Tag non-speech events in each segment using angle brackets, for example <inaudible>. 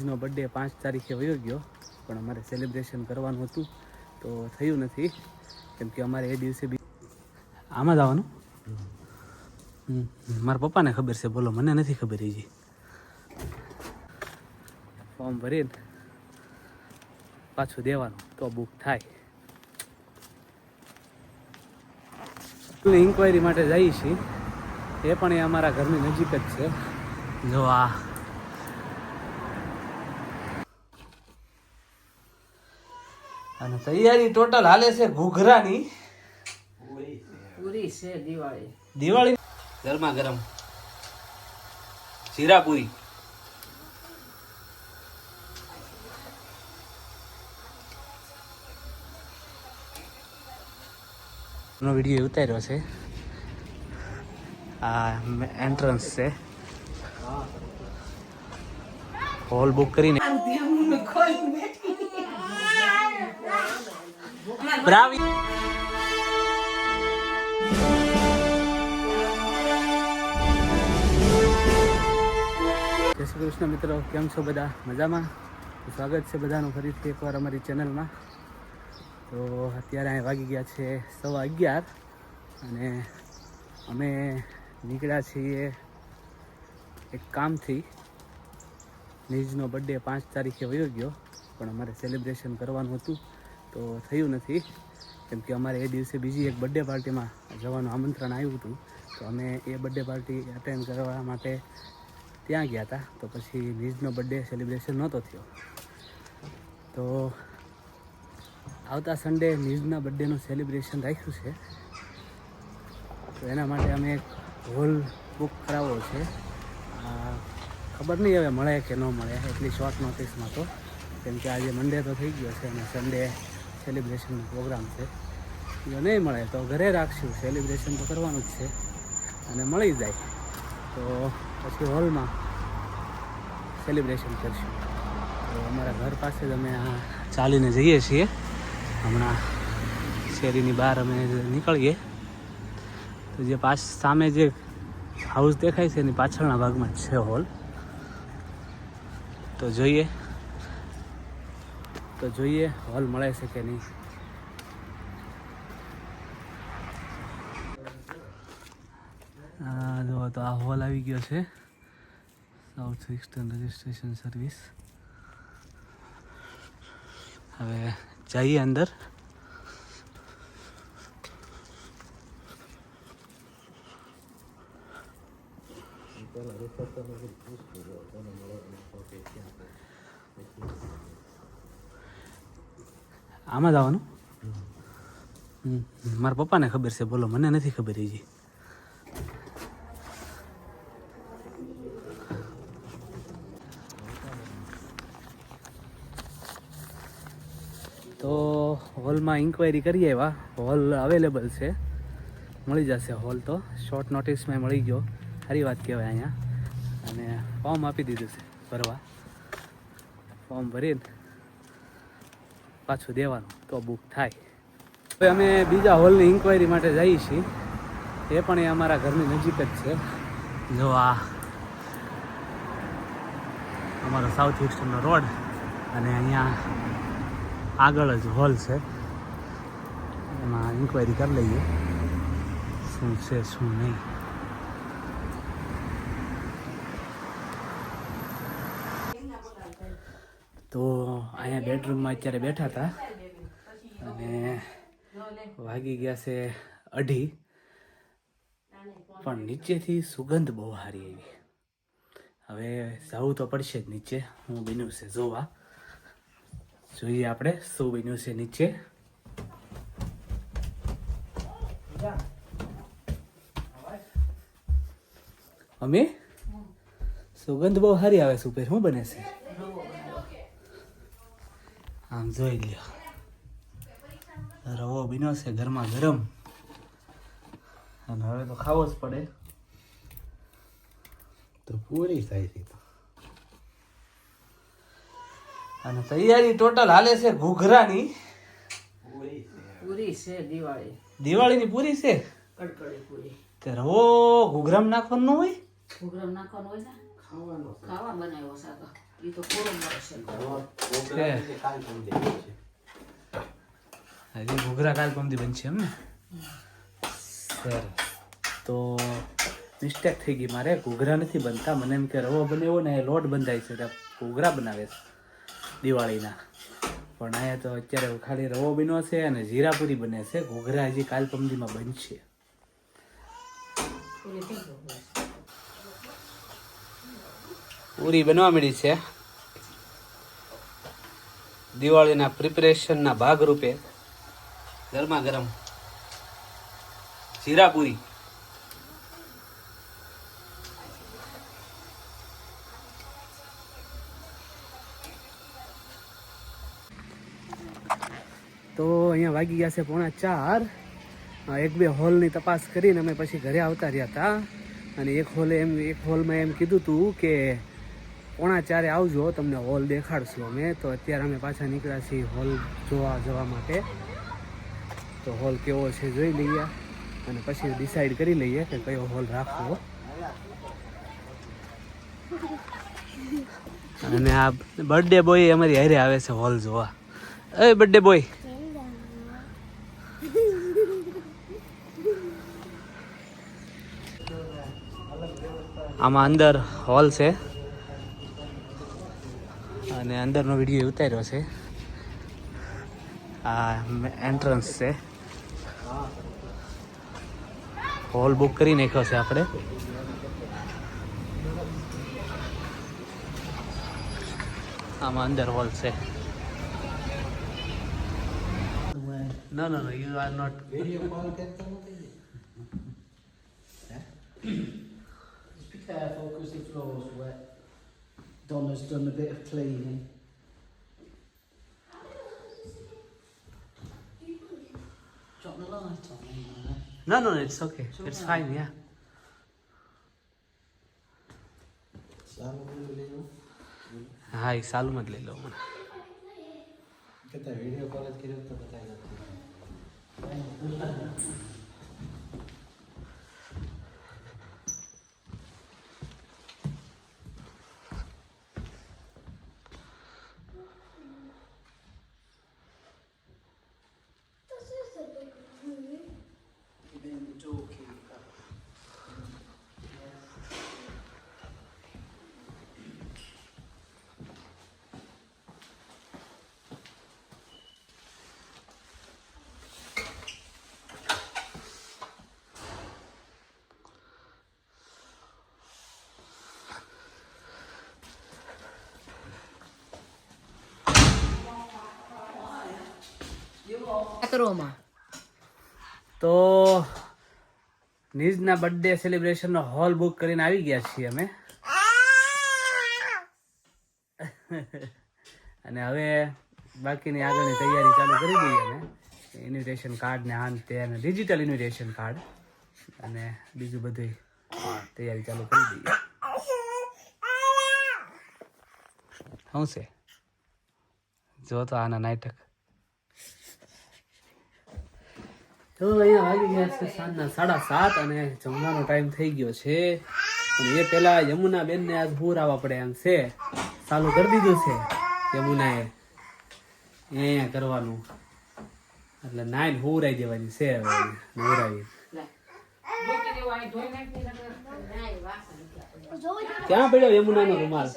નો birthday પાંચ તારીખે વયો ગયો, પણ અમારે સેલિબ્રેશન કરવાનું હતું, તો થયું નથી, કેમ કે અમારે એ દિવસે બી આમાં જ આવવાનું. મારા પપ્પાને ખબર છે, બોલો, મને નથી ખબર હજી ફોર્મ ભરીને પાછું દેવાનું, તો બુક થાય. ઇન્કવાયરી માટે જઈએ છીએ, એ પણ એ અમારા ઘરની નજીક જ છે. જો આ અને તૈયારી ટોટલ હાલે છે ઘૂઘરાની. પૂરી છે દિવાળી. દિવાળી? ગરમા ગરમ. જીરાપુરી નો વીડિયો ઉતાર્યો છે. આ એન્ટ્રન્સ છે. હોલ બુક કરીને. બ્રાવી જય શ્રી કૃષ્ણ મિત્રો, કેમ છો બધા? મજામાં? સ્વાગત છે બધાનું ફરીથી એકવાર અમારી ચેનલમાં. તો અત્યારે અહીં વાગી ગયા છે સવા અગિયાર અને અમે નીકળ્યા છીએ એક કામથી. નિજનો બર્થડે પાંચ તારીખે વયો ગયો, પણ અમારે સેલિબ્રેશન કરવાનું હતું. તો થયું નથી. કેમ કે અમારે એ દિવસે બીજી એક બર્થડે પાર્ટીમાં જવાનું આમંત્રણ આવ્યું હતું. તો અમે એ બર્થડે પાર્ટી અટેન્ડ કરવા માટે ત્યાં ગયા હતા. તો પછી નિજનો બર્થડે સેલિબ્રેશન નહોતો થયો. તો આવતા સન્ડે નિઝના બર્થડેનું સેલિબ્રેશન રાખ્યું છે. તો એના માટે અમે એક હોલ બુક કરાવવો છે. ખબર નહીં હવે મળે કે ન મળે. એટલી શોર્ટ નોટિસમાં તો. કેમ કે આજે મંડે તો થઈ ગયો છે અને સન્ડે સેલિબ્રેશનનો પ્રોગ્રામ છે. જો નહીં મળે તો ઘરે રાખશું. સેલિબ્રેશન તો કરવાનું જ છે. અને મળી જાય. તો પછી હોલમાં સેલિબ્રેશન કરશું. તો અમારા ઘર પાસે જ અમે આ ચાલીને જઈએ છીએ. હમણાં શેરીની બહાર અમે નીકળીએ. તો જે પાછ સામે જે હાઉસ દેખાય છે એની પાછળના ભાગમાં છે હોલ તો જોઈએ. તો જોઈએ હોલ મળે છે કે નહીં. જો, તો આ હોલ આવી ગયો છે. સાઉથ ઇસ્ટર્ન રજિસ્ટ્રેશન સર્વિસ હવે જઈએ અંદર. આમાં જ આવવાનું? મારા પપ્પાને ખબર છે, બોલો, મને નથી ખબર હજી. તો હોલમાં ઇન્ક્વાયરી કરીએ એવા હોલ અવેલેબલ છે. મળી જશે હોલ તો. શોર્ટ નોટિસમાં મળી ગયો. સારી વાત કહેવાય અહીંયા. અને ફોર્મ આપી દીધું છે. ભરવા. ફોર્મ ભરીને પાછું દેવાનું, તો બુક થાય. હવે અમે બીજા હોલની ઇન્ક્વાયરી માટે જઈએ છીએ. એ પણ એ અમારા ઘરની નજીક જ છે. જો આ અમારો સાઉથ ઇસ્ટર્નનો રોડ અને અહીંયા આગળ જ હોલ છે. એમાં ઇન્ક્વાયરી કરી લઈએ. શું છે, શું નહીં તો અહીંયા બેડરૂમમાં અત્યારે બેઠા હતા. અને વાગી ગયા છે અઢી. પણ નીચેથી સુગંધ બહુ સારી આવી. હવે જવું તો પડશે જ નીચે. હું બન્યું છે જોવા. જોઈએ આપણે શું બન્યું છે નીચે. અમે સુગંધ બહુ સારી આવે છે ઉપર. શું બને છે? આમ જોઈ લ્યો. રવો બીનો છે ગરમા ગરમ. અને હવે તો ખાવો જ પડે. તો પૂરી થાય છે તો. અને તૈયારી ટોટલ હાલે છે ઘૂઘરાની. પૂરી છે. દિવાળી. દિવાળીની પૂરી છે? કડકડી પૂરી. તે રવો ઘૂઘરામ નાખવાનું હોય? ઘૂઘરામ નાખવાનો હોય ને? ખાવા બનાવ્યો સાતો તો પૂરો મળશે હજી ઘૂઘરા કાલ પમદી બનશે એમ ને સરસ તો મિસ્ટેક થઈ ગઈ મારે ઘૂઘરા નથી બનતા મને એમ કે રવો બન્યો ને એ લોટ બંધાય છે ત્યાં ઘૂઘરા બનાવે છે દિવાળીના પણ અહીંયા તો અત્યારે ખાલી રવો બન્યો છે અને જીરાપુરી બને છે ઘૂઘરા હજી કાલ પમદીમાં બનશે પૂરી બનવા મળી છે. દિવાળીના પ્રિપરેશનના ભાગરૂપે ગરમા ગરમ જીરાપુરી તો અહીંયા વાગી ગયા છે પોણા ચાર. એક બે હોલની તપાસ કરીને અમે પછી ઘરે આવતા રહ્યા હતા. અને એક હોલે એમ એક હોલમાં એમ કીધું હતું કે પોણા ચારે આવજો, તમને હોલ દેખાડશું અમે. તો અત્યારે અમે પાછા નીકળ્યા છીએ હોલ જોવા જવા માટે. તો હોલ કેવો છે જોઈ લઈએ. અને પછી ડિસાઈડ કરી લઈએ કે કયો હોલ રાખવો. અને આ બર્થડે બોય અમારી હારે આવે છે હોલ જોવા. એ બર્થડે બોય આમાં અંદર હોલ છે. અને અંદરનો વીડિયો ઉતાર્યો છે. આ એન્ટ્રન્સ છે. હોલ બુક કરી નાખ્યો છે આપણે. આમાં અંદર હોલ છે. ના ના ના you are not Be careful because the floor's wet. Donna's done a bit of cleaning. Drop the light on me, No, no, it's okay. It's, it's right. fine, yeah. Hi, इस साल <laughs> બતાવી તો નિજના birthday સેલિબ્રેશનનો hall book કરીને આવી ગયા છીએ અમે. અને હવે બાકીની આગળની તૈયારી ચાલુ કરી દઈએ અમે. ઇન્વિટેશન કાર્ડ ને આન તે અને ડિજિટલ ઇન્વિટેશન કાર્ડ અને બીજું બધું તૈયારી ચાલુ કરી દઈએ. શું છે જો તો આના નાટક. તો અહીંયા વાગી ગયા છે સાંજના સાડા સાત અને જમવાનો ટાઈમ થઈ ગયો છે. અને એ પેલા યમુના બેન ને આજ આવવા પડે એમ છે. ચાલુ કરી દીધું છે યમુનાએ. અહીંયા કરવાનું. એટલે નાઈન હુરાઈ દેવાની છે હવે હુરાવી. ક્યાં પડ્યો યમુનાનો રૂમાલ?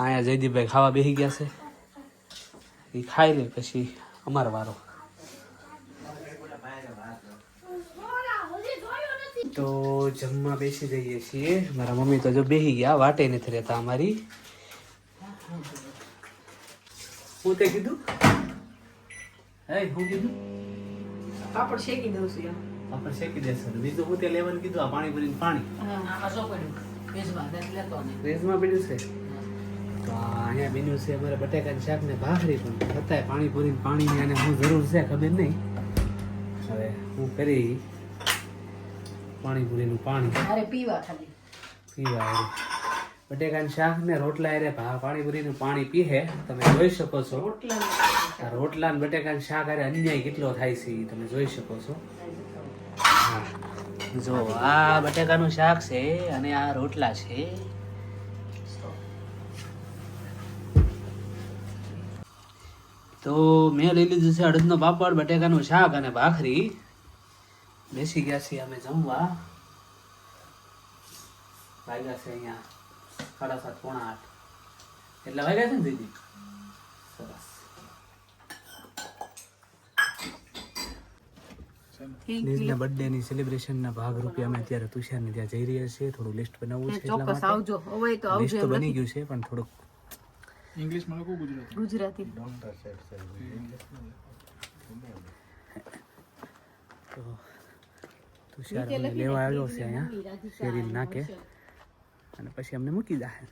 અહીંયા જયદીપભાઈ ખાવા બેસી ગયા છે. એ ખાઈ લે પછી અમારો વારો. તો જમવા બેસી જઈએ છીએ. મારા મમ્મી તો જો બેસી ગયા વાટે નથી રહેતા અમારી. હું તે કીધું? હે હું કીધું? પાપડ શેકી દઉં છું પાપડ આપણે શેકી દેશે. બીજું હું તે લેવાનું કીધું આ પાણી. ભરીને પાણી આમાં શું પડ્યું ભેજમાં નથી લેતો ને ફ્રીજમાં પડ્યું છે? તો અહીંયા બન્યું છે અમારે બટાકાની શાક ને ભાખરી પણ છતાંય પાણી પૂરીને પાણીની આને શું જરૂર છે ખબર નહીં. હવે હું કરી પાણીપુરીનું પાણી. પીવા ખાલી. પીવા. બટેકાની શાક ને રોટલા અરે પાણીપુરીનું પાણી પીહે. તમે જોઈ શકો છો. રોટલા રોટલા ને બટેકાનું શાક અરે અન્યાય કેટલો થાય છે તમે જોઈ શકો છો. જો, આ બટેકાનું શાક છે અને આ રોટલા છે. તો મેં લઈ લીધું છે અડદનો પાપડ, બટેકાનું શાક અને ભાખરી. બેસી ગયા છીએ અમે જમવા. વાગ્યા છે અહીંયા સાડા સાત, પોણા આઠ. એટલે વાગ્યા છે ને, દીદી સરસ નીઝના ના ભાગ રૂપે અમે અત્યારે તુષારને ત્યાં જઈ રહ્યા છીએ. થોડું લિસ્ટ બનાવવું છે એટલા માટે. આવજો. હવે તો આવજો લિસ્ટ તો બની ગયું છે પણ થોડુંક ગુજરાતી. તો તુષાર અમને લેવા આવ્યો છે અહીંયા શેરી નાકે. અને પછી અમને મૂકી જાય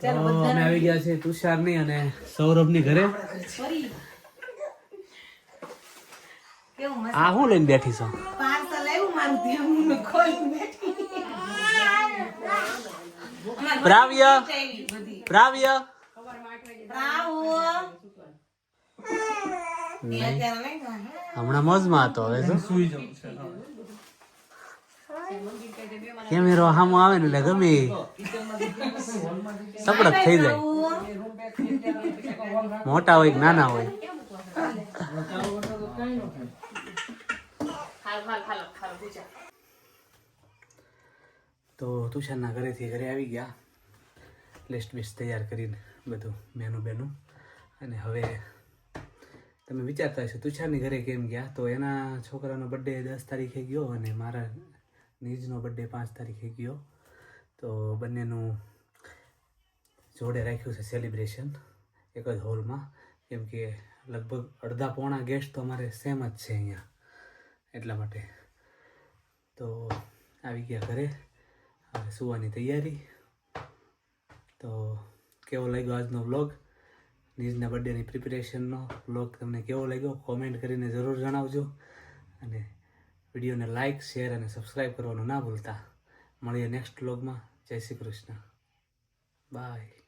અમે આવી ગયા છે તુષારની અને સૌરભની ઘરે. આ હું લઈને બેઠી છો? પ્રાવ્ય પ્રાવ્ય હમણાં મોજમાં હતો હવે તો કેમેરો હામો આવે ને એટલે ગમે. ઈ સપડત થઈ જાય. મોટા હોય કે નાના હોય. તો તુષારના ઘરેથી ઘરે આવી ગયા. લિસ્ટ બિસ્ટ તૈયાર કરીને બધું, મેનુ બેનું. અને હવે તમે વિચારતા હશો, તુષારની ઘરે કેમ ગયા? તો એના છોકરાનો બર્થડે દસ તારીખે ગયો અને મારા નીજનો બર્થડે પાંચ તારીખે ગયો. તો બંનેનું જોડે રાખ્યું છે સેલિબ્રેશન એક જ હોલમાં કેમ કે લગભગ અડધા પોણા ગેસ્ટ તો અમારે સેમ જ છે અહીંયા. એટલા માટે. તો આવી ગયા ઘરે. હવે સુવાની તૈયારી તો કેવો લાગ્યો આજનો વ્લોગ નીજના બર્થડેની પ્રિપેરેશનનો વ્લોગ તમને કેવો લાગ્યો? કોમેન્ટ કરીને જરૂર જણાવજો. અને વિડીયોને લાઇક શેર અને સબસ્ક્રાઈબ કરવાનું ના ભૂલતા. મળીએ નેક્સ્ટ વ્લોગમાં જય શ્રી કૃષ્ણ. બાય